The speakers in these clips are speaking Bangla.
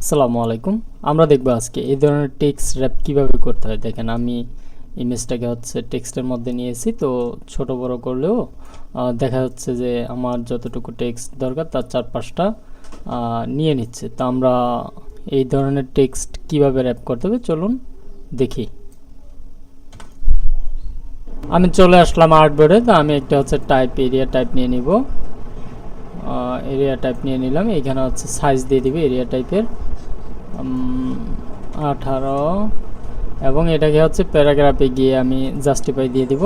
আসসালামু আলাইকুম। আমরা দেখব আজকে এই ধরনের টেক্সট র্যাপ কীভাবে করতে হয়। দেখেন, আমি ইমেজটাকে হচ্ছে টেক্সটের মধ্যে নিয়েছি, তো ছোট বড় করলেও দেখা যাচ্ছে যে আমার যতটুকু টেক্সট দরকার, তার চার পাঁচটা নিয়ে নিচ্ছে। তো আমরা এই ধরনের টেক্সট কীভাবে র্যাপ করতে হবে, চলুন দেখি। আমি চলে আসলাম আর্টবোর্ডে তো আমি একটা হচ্ছে টাইপ এরিয়া টাইপ নিয়ে নিব। এরিয়া টাইপ নিয়ে নিলাম। এখানে হচ্ছে সাইজ দিয়ে দিবে এরিয়া টাইপের আঠারো। এবং এটাকে হচ্ছে প্যারাগ্রাফে গিয়ে আমি জাস্টিফাই দিয়ে দিব।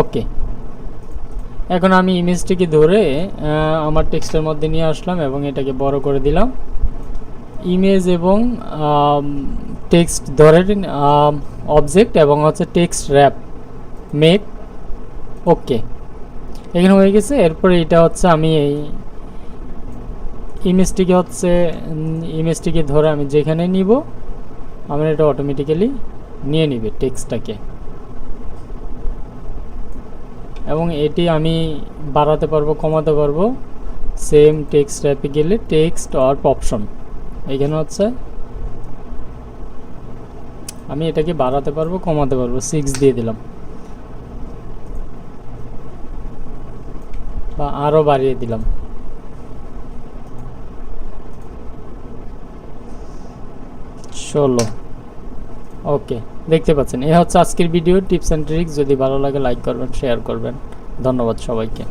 ওকে এখন আমি ইমেজটিকে ধরে আমার টেক্সটের মধ্যে নিয়ে আসলাম এবং এটাকে বড় করে দিলাম। ইমেজ এবং টেক্সট ধরে অবজেক্ট এবং হচ্ছে টেক্সট র্যাপ মেক ওকে এখানে হয়ে গেছে। এরপরে এটা হচ্ছে আমি এই ইমেজটিকে হচ্ছে ইমেজটিকে ধরে আমি যেখানে নিব, আমার এটা অটোমেটিক্যালি নিয়ে নিবে টেক্সটটাকে এবং এটি আমি বাড়াতে পারব, কমাতে পারব সেম টেক্সট অ্যাপে গেলে টেক্সট অর অপশন এখানে হচ্ছে আমি এটাকে বাড়াতে পারব, কমাতে পারব সিক্স দিয়ে দিলাম। বা আরও বাড়িয়ে দিলাম। ষোলো। ওকে, দেখতে পাচ্ছেন। এ হচ্ছে আজকের ভিডিও। টিপস অ্যান্ড ট্রিক্স, যদি ভালো লাগে লাইক করবেন, শেয়ার করবেন। ধন্যবাদ সবাইকে।